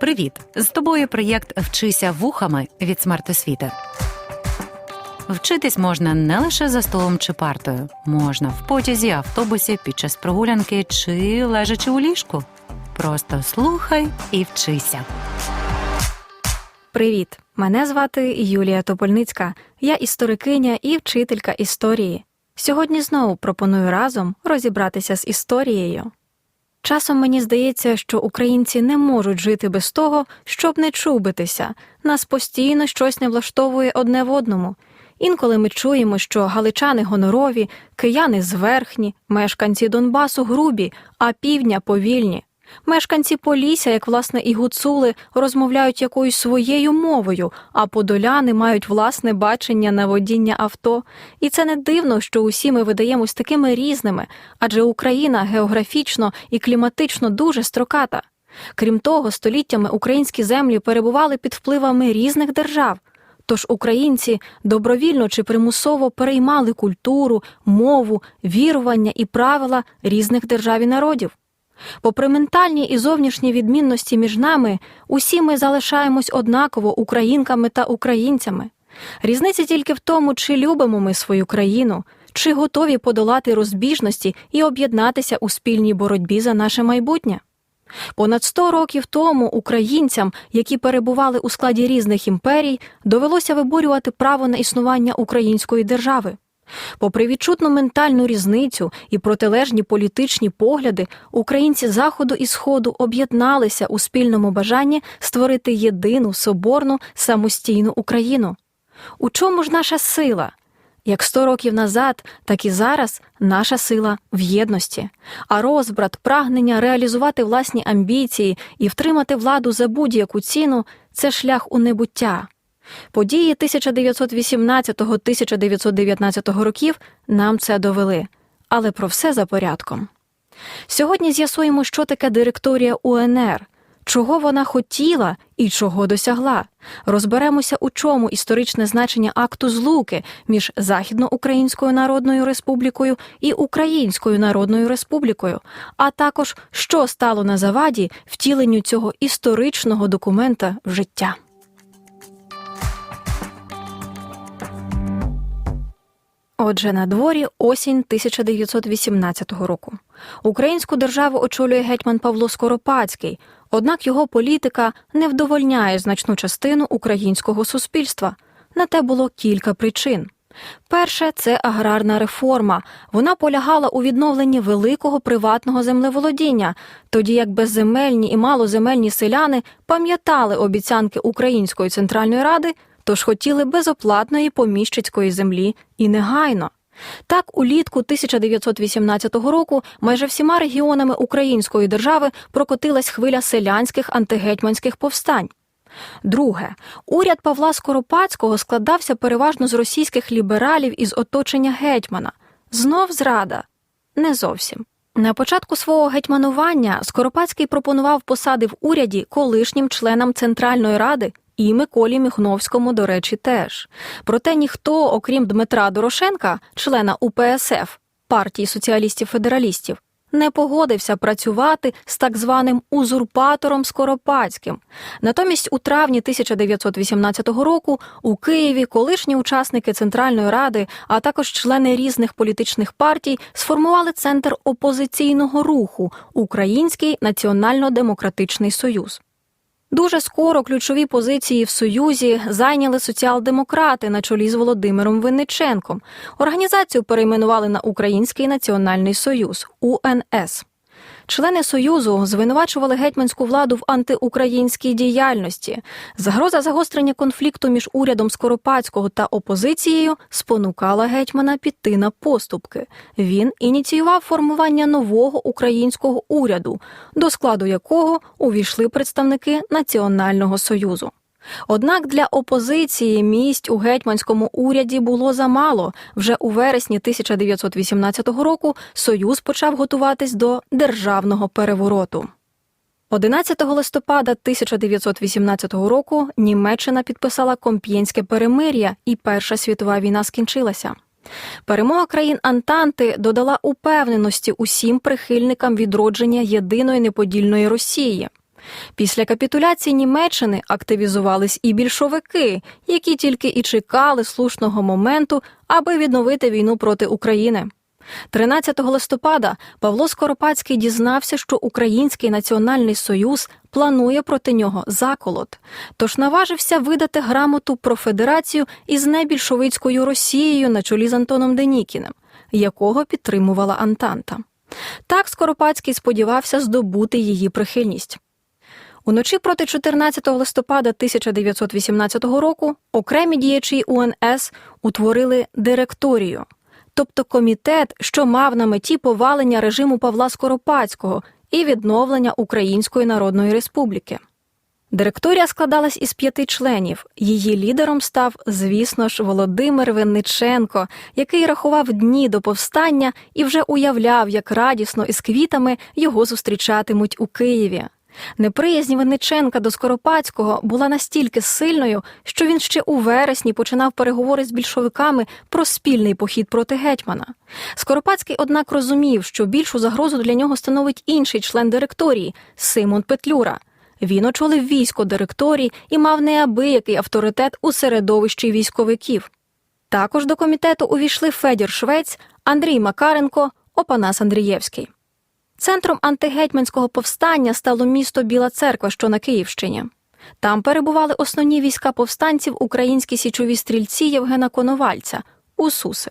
Привіт! З тобою проєкт Вчися вухами від смертосвіти. Вчитись можна не лише за столом чи партою, можна в потязі, автобусі, під час прогулянки чи лежачи у ліжку. Просто слухай і вчися. Привіт! Мене звати Юлія Топольницька. Я історикиня і вчителька історії. Сьогодні знову пропоную разом розібратися з історією. Часом мені здається, що українці не можуть жити без того, щоб не чубитися. Нас постійно щось не влаштовує одне в одному. Інколи ми чуємо, що галичани гонорові, кияни зверхні, мешканці Донбасу грубі, а півдня повільні. Мешканці Полісся, як власне і гуцули, розмовляють якоюсь своєю мовою, а подоляни мають власне бачення на водіння авто. І це не дивно, що усі ми видаємось такими різними, адже Україна географічно і кліматично дуже строката. Крім того, століттями українські землі перебували під впливами різних держав. Тож українці добровільно чи примусово переймали культуру, мову, вірування і правила різних держав і народів. Попри ментальні і зовнішні відмінності між нами, усі ми залишаємось однаково українками та українцями. Різниця тільки в тому, чи любимо ми свою країну, чи готові подолати розбіжності і об'єднатися у спільній боротьбі за наше майбутнє. Понад 100 років тому українцям, які перебували у складі різних імперій, довелося виборювати право на існування української держави. Попри відчутну ментальну різницю і протилежні політичні погляди, українці Заходу і Сходу об'єдналися у спільному бажанні створити єдину соборну самостійну Україну. У чому ж наша сила? Як сто років назад, так і зараз наша сила в єдності, а розбрат, прагнення реалізувати власні амбіції і втримати владу за будь-яку ціну це шлях у небуття. Події 1918-1919 років нам це довели, але про все за порядком. Сьогодні з'ясуємо, що таке директорія УНР, чого вона хотіла і чого досягла. Розберемося, у чому історичне значення акту злуки між Західноукраїнською Народною Республікою і Українською Народною Республікою, а також що стало на заваді втіленню цього історичного документа в життя. Отже, на дворі осінь 1918 року. Українську державу очолює гетьман Павло Скоропадський, однак його політика не вдовольняє значну частину українського суспільства. На те було кілька причин. Перше це аграрна реформа. Вона полягала у відновленні великого приватного землеволодіння, тоді як безземельні і малоземельні селяни пам'ятали обіцянки Української центральної ради тож хотіли безоплатної поміщицької землі і негайно. Так, улітку 1918 року майже всіма регіонами Української держави прокотилась хвиля селянських антигетьманських повстань. Друге, уряд Павла Скоропадського складався переважно з російських лібералів із оточення гетьмана. Знов зрада не зовсім. На початку свого гетьманування Скоропадський пропонував посади в уряді колишнім членам Центральної ради і Миколі Міхновському, до речі, теж. Проте ніхто, окрім Дмитра Дорошенка, члена УПСФ партії соціалістів-федералістів, не погодився працювати з так званим узурпатором Скоропадським. Натомість, у травні 1918 року у Києві колишні учасники Центральної ради, а також члени різних політичних партій, сформували центр опозиційного руху Український національно-демократичний союз. Дуже скоро ключові позиції в Союзі зайняли соціал-демократи на чолі з Володимиром Винниченком. Організацію перейменували на Український національний союз УНС. Члени Союзу звинувачували гетьманську владу в антиукраїнській діяльності. Загроза загострення конфлікту між урядом Скоропадського та опозицією спонукала гетьмана піти на поступки. Він ініціював формування нового українського уряду, до складу якого увійшли представники Національного союзу. Однак для опозиції місць у гетьманському уряді було замало. Вже у вересні 1918 року Союз почав готуватись до державного перевороту. 11 листопада 1918 року Німеччина підписала Комп'єнське перемир'я, і Перша світова війна скінчилася. Перемога країн Антанти додала упевненості усім прихильникам відродження єдиної неподільної Росії. Після капітуляції Німеччини активізувались і більшовики, які тільки і чекали слушного моменту, аби відновити війну проти України. 13 листопада Павло Скоропадський дізнався, що Український національний союз планує проти нього заколот, тож наважився видати грамоту про федерацію із найбільшовицькою Росією на чолі з Антоном Денікіним, якого підтримувала Антанта. Так Скоропадський сподівався здобути її прихильність. Уночі проти 14 листопада 1918 року окремі діячі УНС утворили директорію, тобто комітет, що мав на меті повалення режиму Павла Скоропадського і відновлення Української Народної Республіки. Директорія складалась із п'яти членів. Її лідером став, звісно ж, Володимир Винниченко, який рахував дні до повстання і вже уявляв, як радісно із квітами його зустрічатимуть у Києві. Неприязнь Винниченка до Скоропадського була настільки сильною, що він ще у вересні починав переговори з більшовиками про спільний похід проти гетьмана. Скоропадський, однак, розумів, що більшу загрозу для нього становить інший член директорії Симон Петлюра. Він очолив військо директорії і мав неабиякий авторитет у середовищі військовиків. Також до комітету увійшли Федір Швець, Андрій Макаренко, Опанас Андрієвський. Центром антигетьманського повстання стало місто Біла Церква, що на Київщині. Там перебували основні війська повстанців українські січові стрільці Євгена Коновальця Усуси.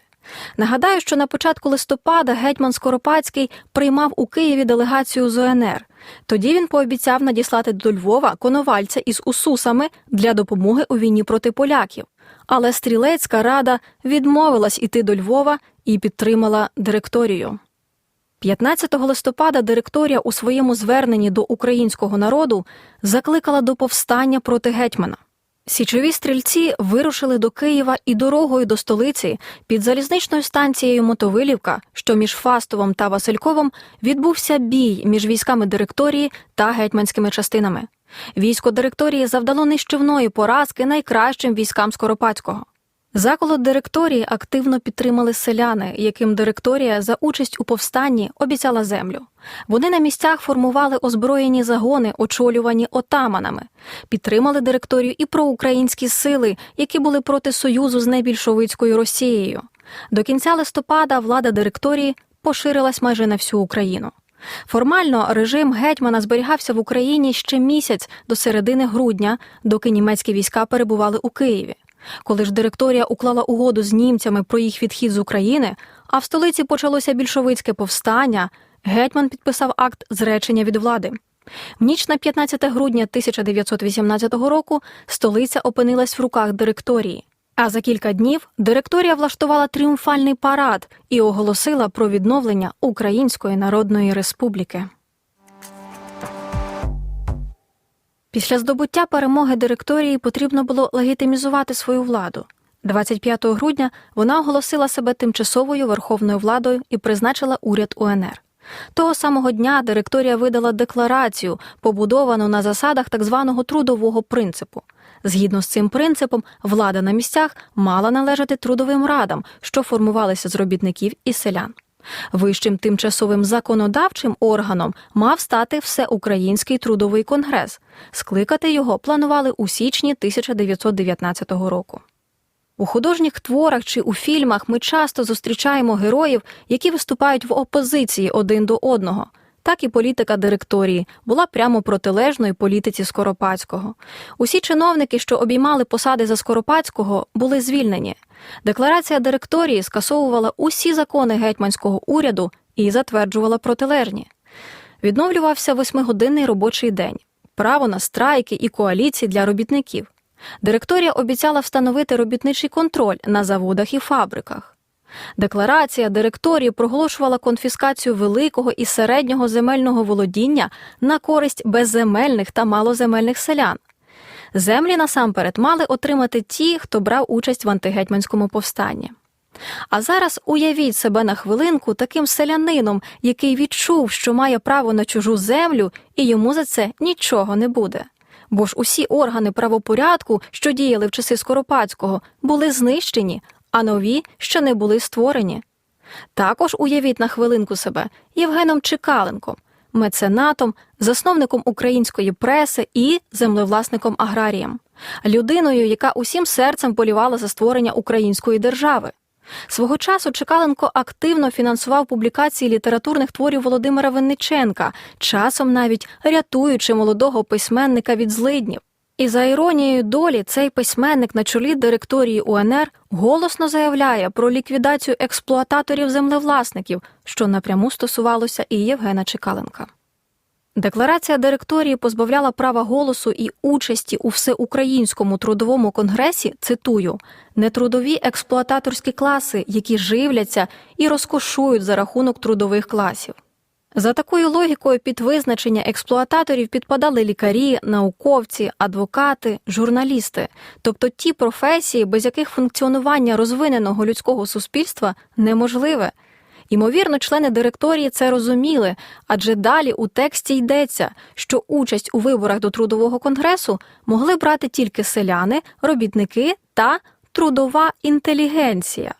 Нагадаю, що на початку листопада гетьман Скоропадський приймав у Києві делегацію з ОНР. Тоді він пообіцяв надіслати до Львова Коновальця із Усусами для допомоги у війні проти поляків. Але стрілецька рада відмовилась іти до Львова і підтримала директорію. 15 листопада директорія у своєму зверненні до українського народу закликала до повстання проти гетьмана. Січові стрільці вирушили до Києва і дорогою до столиці під залізничною станцією Мотовилівка, що між Фастовом та Васильковим відбувся бій між військами директорії та гетьманськими частинами. Військо директорії завдало нищівної поразки найкращим військам Скоропадського. Заколот директорії активно підтримали селяни, яким директорія за участь у повстанні обіцяла землю. Вони на місцях формували озброєні загони, очолювані отаманами, підтримали директорію і проукраїнські сили, які були проти союзу з найбільшовицькою Росією. До кінця листопада влада директорії поширилась майже на всю Україну. Формально режим гетьмана зберігався в Україні ще місяць до середини грудня, доки німецькі війська перебували у Києві. Коли ж директорія уклала угоду з німцями про їх відхід з України, а в столиці почалося більшовицьке повстання, гетьман підписав акт зречення від влади. В ніч на 15 грудня 1918 року столиця опинилась в руках директорії. А за кілька днів директорія влаштувала тріумфальний парад і оголосила про відновлення Української Народної Республіки. Після здобуття перемоги директорії потрібно було легітимізувати свою владу. 25 грудня вона оголосила себе тимчасовою верховною владою і призначила уряд УНР. Того самого дня директорія видала декларацію, побудовану на засадах так званого трудового принципу. Згідно з цим принципом, влада на місцях мала належати трудовим радам, що формувалися з робітників і селян. Вищим тимчасовим законодавчим органом мав стати Всеукраїнський трудовий конгрес. Скликати його планували у січні 1919 року. У художніх творах чи у фільмах ми часто зустрічаємо героїв, які виступають в опозиції один до одного. Так і політика директорії була прямо протилежною політиці Скоропадського. Усі чиновники, що обіймали посади за Скоропадського, були звільнені. Декларація директорії скасовувала усі закони гетьманського уряду і затверджувала протилежні. Відновлювався восьмигодинний робочий день, право на страйки і коаліції для робітників. Директорія обіцяла встановити робітничий контроль на заводах і фабриках. Декларація директорії проголошувала конфіскацію великого і середнього земельного володіння на користь безземельних та малоземельних селян. Землі насамперед мали отримати ті, хто брав участь в антигетьманському повстанні. А зараз уявіть себе на хвилинку таким селянином, який відчув, що має право на чужу землю, і йому за це нічого не буде. Бо ж усі органи правопорядку, що діяли в часи Скоропадського, були знищені, а нові ще не були створені. Також уявіть на хвилинку себе Євгеном Чекаленком, меценатом, засновником української преси і землевласником аграрієм, людиною, яка усім серцем полівала за створення української держави. Свого часу Чекаленко активно фінансував публікації літературних творів Володимира Винниченка, часом навіть рятуючи молодого письменника від злиднів. І за іронією долі, цей письменник на чолі директорії УНР голосно заявляє про ліквідацію експлуататорів-землевласників, що напряму стосувалося і Євгена Чекаленка. Декларація директорії позбавляла права голосу і участі у всеукраїнському трудовому конгресі, цитую, нетрудові експлуататорські класи, які живляться і розкошують за рахунок трудових класів. За такою логікою під визначення експлуататорів підпадали лікарі, науковці, адвокати, журналісти, тобто ті професії, без яких функціонування розвиненого людського суспільства неможливе. Ймовірно, члени директорії це розуміли, адже далі у тексті йдеться, що участь у виборах до трудового конгресу могли брати тільки селяни, робітники та трудова інтелігенція.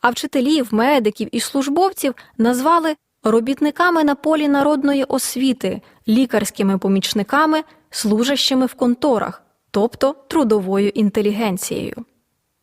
А вчителів, медиків і службовців назвали робітниками на полі народної освіти, лікарськими помічниками, служащими в конторах, тобто трудовою інтелігенцією.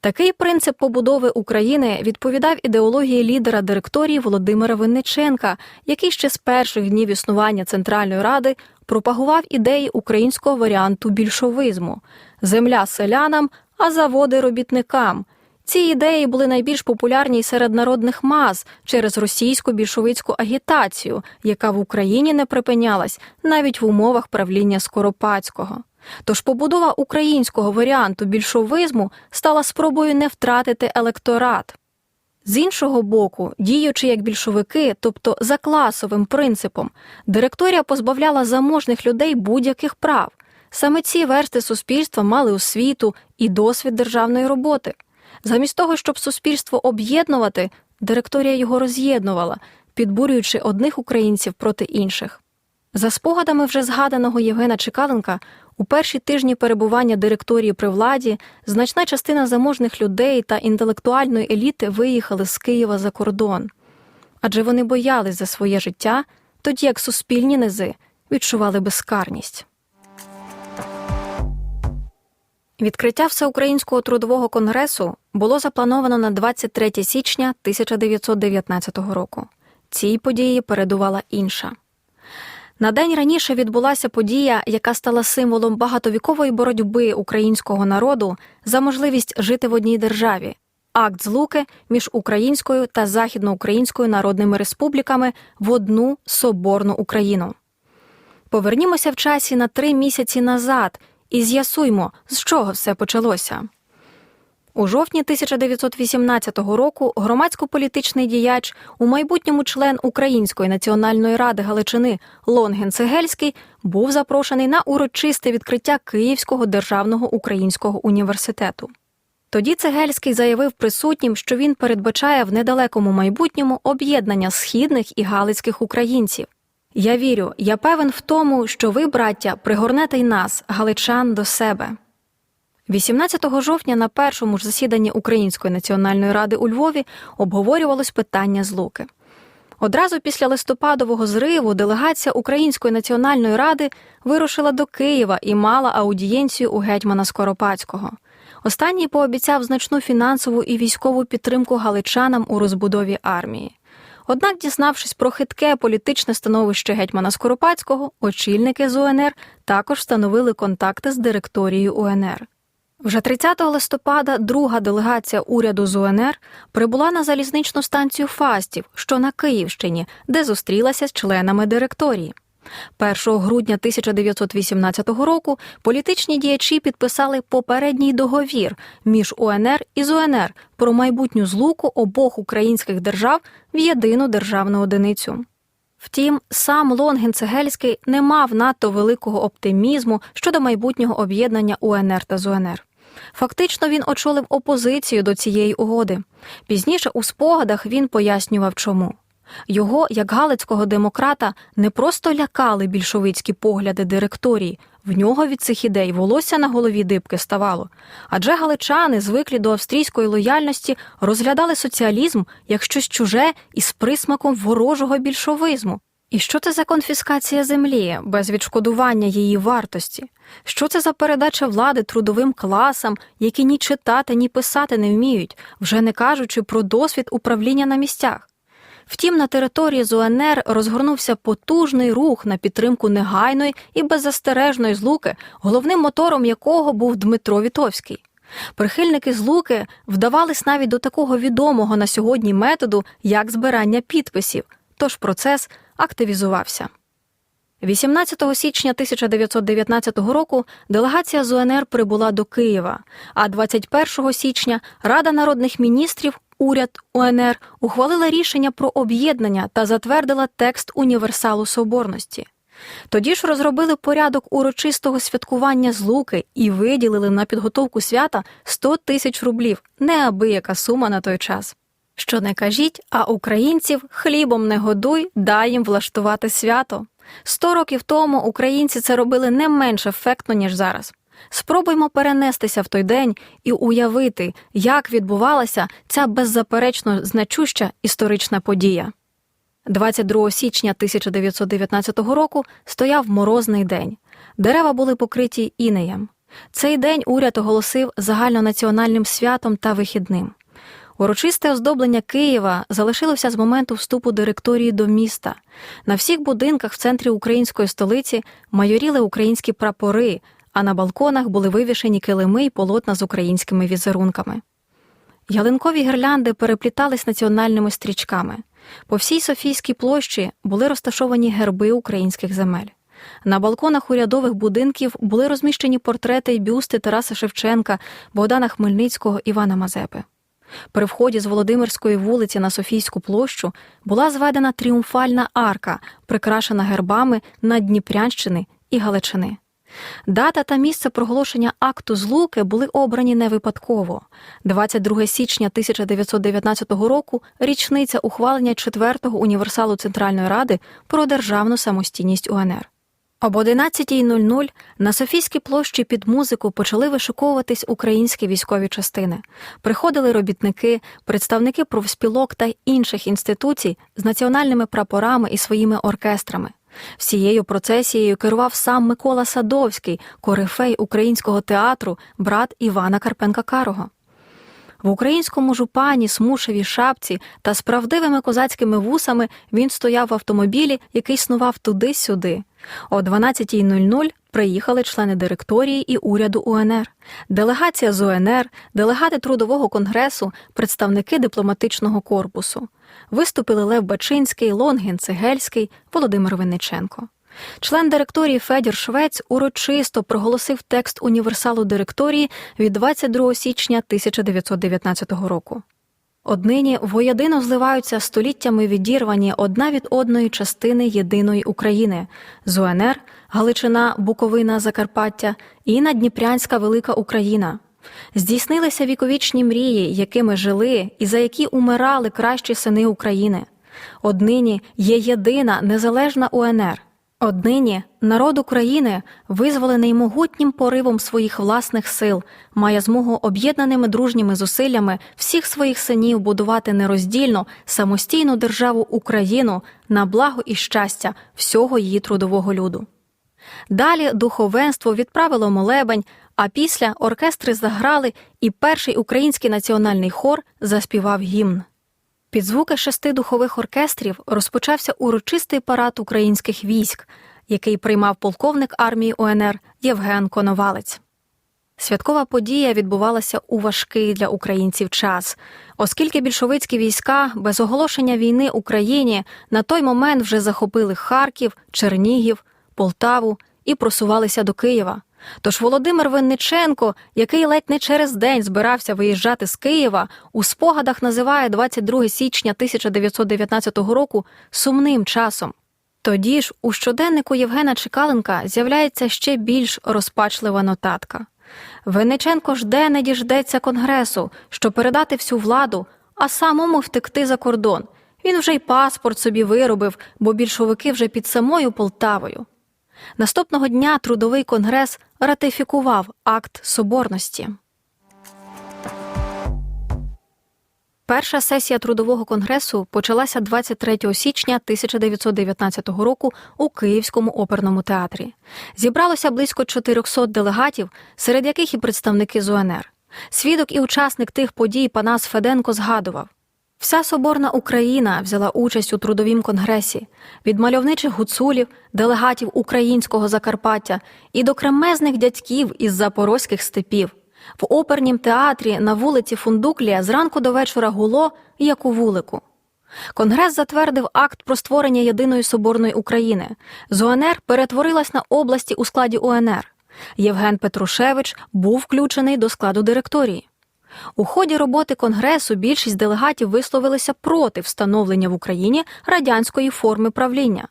Такий принцип побудови України відповідав ідеології лідера директорії Володимира Винниченка, який ще з перших днів існування Центральної Ради пропагував ідеї українського варіанту більшовизму земля селянам, а заводи робітникам. Ці ідеї були найбільш популярні серед народних мас через російську більшовицьку агітацію, яка в Україні не припинялась навіть в умовах правління Скоропадського. Тож побудова українського варіанту більшовизму стала спробою не втратити електорат. З іншого боку, діючи як більшовики, тобто за класовим принципом, директорія позбавляла заможних людей будь-яких прав. Саме ці версти суспільства мали освіту і досвід державної роботи. Замість того, щоб суспільство об'єднувати, директорія його роз'єднувала, підбурюючи одних українців проти інших. За спогадами вже згаданого Євгена Чекаленка, у перші тижні перебування директорії при владі значна частина заможних людей та інтелектуальної еліти виїхали з Києва за кордон, адже вони боялись за своє життя, тоді як суспільні низи відчували безкарність. Відкриття Всеукраїнського трудового конгресу було заплановано на 23 січня 1919 року. Цій події передувала інша. На день раніше відбулася подія, яка стала символом багатовікової боротьби українського народу за можливість жити в одній державі. Акт злуки між українською та західноукраїнською народними республіками в одну соборну Україну. Повернімося в часі на три місяці назад і з'ясуймо, з чого все почалося. У жовтні 1918 року громадсько-політичний діяч, у майбутньому член Української національної ради Галичини Лонген Цегельський був запрошений на урочисте відкриття Київського державного українського університету. Тоді Цегельський заявив присутнім, що він передбачає в недалекому майбутньому об'єднання східних і галицьких українців. Я вірю, я певен в тому, що ви, браття, пригорнете й нас, галичан, до себе. 18 жовтня на першому ж засіданні Української національної ради у Львові обговорювалось питання злуки. Одразу після листопадового зриву делегація Української національної ради вирушила до Києва і мала аудієнцію у гетьмана Скоропадського. Останній пообіцяв значну фінансову і військову підтримку галичанам у розбудові армії. Однак, дізнавшись про хитке політичне становище гетьмана Скоропадського, очільники з УНР також встановили контакти з директорією УНР. Вже 30 листопада друга делегація уряду з УНР прибула на залізничну станцію Фастів, що на Київщині, де зустрілася з членами директорії. 1 грудня 1918 року політичні діячі підписали попередній договір між УНР і з УНР про майбутню злуку обох українських держав в єдину державну одиницю. Втім, сам Лонген Цегельський не мав надто великого оптимізму щодо майбутнього об'єднання УНР та ЗУНР. Фактично він очолив опозицію до цієї угоди. Пізніше у спогадах він пояснював, чому. Його, як галицького демократа, не просто лякали більшовицькі погляди директорії, в нього від цих ідей волосся на голові дибки ставало. Адже галичани, звиклі до австрійської лояльності, розглядали соціалізм як щось чуже і з присмаком ворожого більшовизму. І що це за конфіскація землі без відшкодування її вартості? Що це за передача влади трудовим класам, які ні читати, ні писати не вміють, вже не кажучи про досвід управління на місцях? Втім, на території з УНР розгорнувся потужний рух на підтримку негайної і беззастережної злуки, головним мотором якого був Дмитро Вітовський. Прихильники злуки вдавались навіть до такого відомого на сьогодні методу, як збирання підписів, тож процес активізувався. 18 січня 1919 року делегація з УНР прибула до Києва, а 21 січня Рада народних міністрів, уряд УНР ухвалила рішення про об'єднання та затвердила текст універсалу соборності. Тоді ж розробили порядок урочистого святкування злуки і виділили на підготовку свята 100 тисяч рублів, неабияка сума на той час. Що не кажіть, а українців хлібом не годуй, дай їм влаштувати свято. Сто років тому українці це робили не менш ефектно, ніж зараз. Спробуймо перенестися в той день і уявити, як відбувалася ця беззаперечно значуща історична подія. 22 січня 1919 року стояв морозний день. Дерева були покриті інеєм. Цей день уряд оголосив загальнонаціональним святом та вихідним. Урочисте оздоблення Києва залишилося з моменту вступу директорії до міста. На всіх будинках в центрі української столиці майоріли українські прапори, а на балконах були вивішені килими й полотна з українськими візерунками. Ялинкові гірлянди переплітались національними стрічками. По всій Софійській площі були розташовані герби українських земель. На балконах урядових будинків були розміщені портрети й бюсти Тараса Шевченка, Богдана Хмельницького, Івана Мазепи. При вході з Володимирської вулиці на Софійську площу була зведена тріумфальна арка, прикрашена гербами Наддніпрянщини і Галичини. Дата та місце проголошення акту злуки були обрані не випадково. 22 січня 1919 року річниця ухвалення 4-го універсалу Центральної Ради про державну самостійність УНР. Об 11.00 на Софійській площі під музику почали вишиковуватись українські військові частини. Приходили робітники, представники профспілок та інших інституцій з національними прапорами і своїми оркестрами. Всією процесією керував сам Микола Садовський, корифей українського театру, брат Івана Карпенка Карого. В українському жупані, смушевій шапці та з правдивими козацькими вусами він стояв в автомобілі, який снував туди-сюди. О 12.00 приїхали члени директорії і уряду УНР, делегація з УНР, делегати трудового конгресу, представники дипломатичного корпусу. Виступили Лев Бачинський, Лонгін Цегельський, Володимир Винниченко. Член директорії Федір Швець урочисто проголосив текст універсалу директорії від 22 січня 1919 року. Однині воєдино зливаються століттями відірвані одна від одної частини єдиної України з УНР, Галичина, Буковина, Закарпаття і Надніпрянська Велика Україна. Здійснилися віковічні мрії, якими жили і за які умирали кращі сини України. Однині є єдина незалежна УНР. Однині народ України, визволений могутнім поривом своїх власних сил, має змогу об'єднаними дружніми зусиллями всіх своїх синів будувати нероздільно самостійну державу Україну на благо і щастя всього її трудового люду. Далі духовенство відправило молебень, а після оркестри заграли, і перший український національний хор заспівав гімн. Під звуки шести духових оркестрів розпочався урочистий парад українських військ, який приймав полковник армії УНР Євген Коновалець. Святкова подія відбувалася у важкий для українців час, оскільки більшовицькі війська без оголошення війни Україні на той момент вже захопили Харків, Чернігів, Полтаву і просувалися до Києва. Тож Володимир Винниченко, який ледь не через день збирався виїжджати з Києва, у спогадах називає 22 січня 1919 року сумним часом. Тоді ж у щоденнику Євгена Чекаленка з'являється ще більш розпачлива нотатка. Винниченко жде не діждеться конгресу, щоб передати всю владу, а самому втекти за кордон. Він вже й паспорт собі виробив, бо більшовики вже під самою Полтавою. Наступного дня трудовий конгрес ратифікував акт соборності. Перша сесія трудового конгресу почалася 23 січня 1919 року у Київському оперному театрі. Зібралося близько 400 делегатів, серед яких і представники з. Свідок і учасник тих подій Панас Феденко згадував. Вся соборна Україна взяла участь у трудовім конгресі від мальовничих гуцулів, делегатів українського Закарпаття і до кремезних дядьків із запорозьких степів. В опернім театрі на вулиці Фундуклія зранку до вечора гуло, як у вулику. Конгрес затвердив акт про створення єдиної соборної України. З УНР перетворилась на області у складі УНР. Євген Петрушевич був включений до складу директорії. У ході роботи конгресу більшість делегатів висловилися проти встановлення в Україні радянської форми правління.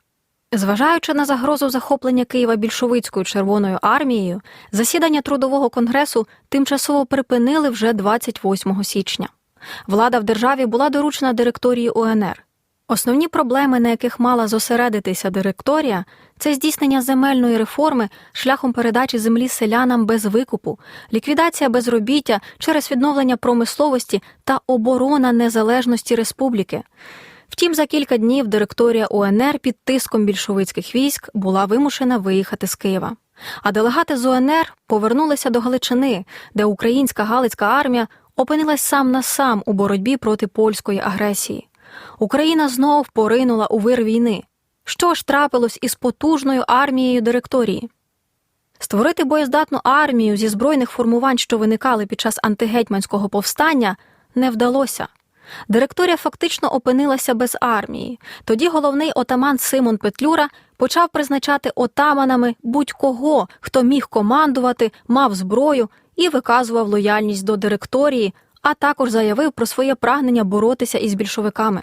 Зважаючи на загрозу захоплення Києва більшовицькою Червоною армією, засідання трудового конгресу тимчасово припинили вже 28 січня. Влада в державі була доручена директорії УНР. Основні проблеми, на яких мала зосередитися директорія, це здійснення земельної реформи шляхом передачі землі селянам без викупу, ліквідація безробіття через відновлення промисловості та оборона незалежності республіки. Втім, за кілька днів директорія УНР під тиском більшовицьких військ була вимушена виїхати з Києва. А делегати з УНР повернулися до Галичини, де українська Галицька армія опинилась сам на сам у боротьбі проти польської агресії. Україна знов поринула у вир війни. Що ж трапилось із потужною армією директорії? Створити боєздатну армію зі збройних формувань, що виникали під час антигетьманського повстання, не вдалося. Директорія фактично опинилася без армії. Тоді головний отаман Симон Петлюра почав призначати отаманами будь-кого, хто міг командувати, мав зброю і виказував лояльність до директорії, а також заявив про своє прагнення боротися із більшовиками.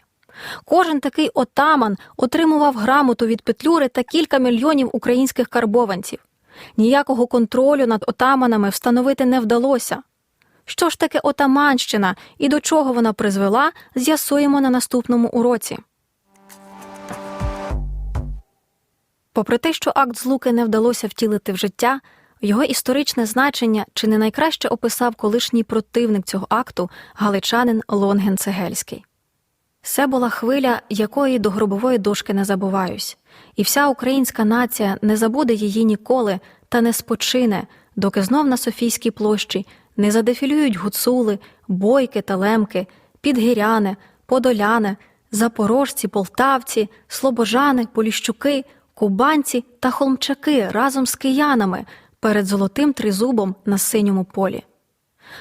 Кожен такий отаман отримував грамоту від Петлюри та кілька мільйонів українських карбованців. Ніякого контролю над отаманами встановити не вдалося. Що ж таке отаманщина і до чого вона призвела, з'ясуємо на наступному уроці. Попри те, що акт злуки не вдалося втілити в життя, його історичне значення чи не найкраще описав колишній противник цього акту галичанин Лонген Цегельський. Це була хвиля, якої до гробової дошки не забуваюсь, і вся українська нація не забуде її ніколи та не спочине, доки знов на Софійській площі не задефілюють гуцули, бойки та лемки, підгіряни, подоляни, запорожці, полтавці, слобожани, поліщуки, кубанці та холмчаки разом з киянами перед золотим тризубом на синьому полі.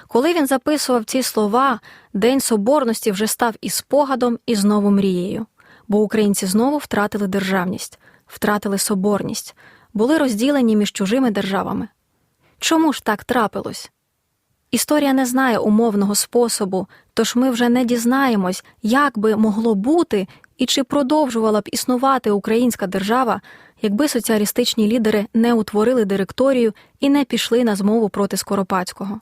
Коли він записував ці слова, День Соборності вже став і спогадом, і знову мрією, бо українці знову втратили державність, втратили соборність, були розділені між чужими державами. Чому ж так трапилось? Історія не знає умовного способу, тож ми вже не дізнаємось, як би могло бути і чи продовжувала б існувати українська держава, якби соціалістичні лідери не утворили директорію і не пішли на змову проти Скоропадського.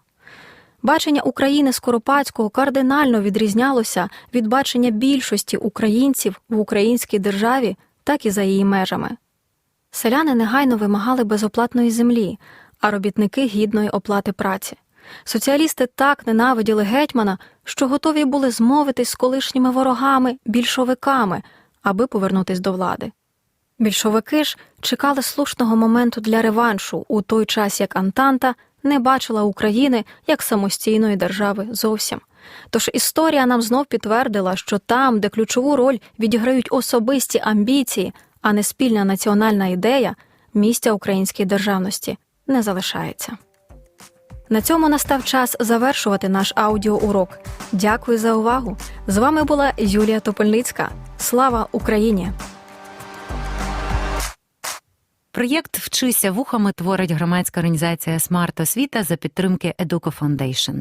Бачення України Скоропадського кардинально відрізнялося від бачення більшості українців в українській державі, так і за її межами. Селяни негайно вимагали безоплатної землі, а робітники гідної оплати праці. Соціалісти так ненавиділи гетьмана, що готові були змовитись з колишніми ворогами, більшовиками, аби повернутись до влади. Більшовики ж чекали слушного моменту для реваншу у той час, як Антанта не бачила України як самостійної держави зовсім. Тож історія нам знов підтвердила, що там, де ключову роль відіграють особисті амбіції, а не спільна національна ідея, місця українській державності не залишається. На цьому настав час завершувати наш аудіоурок. Дякую за увагу! З вами була Юлія Топольницька. Слава Україні! Проєкт Вчися вухами творить громадська організація Смарт Освіта за підтримки Educo Foundation.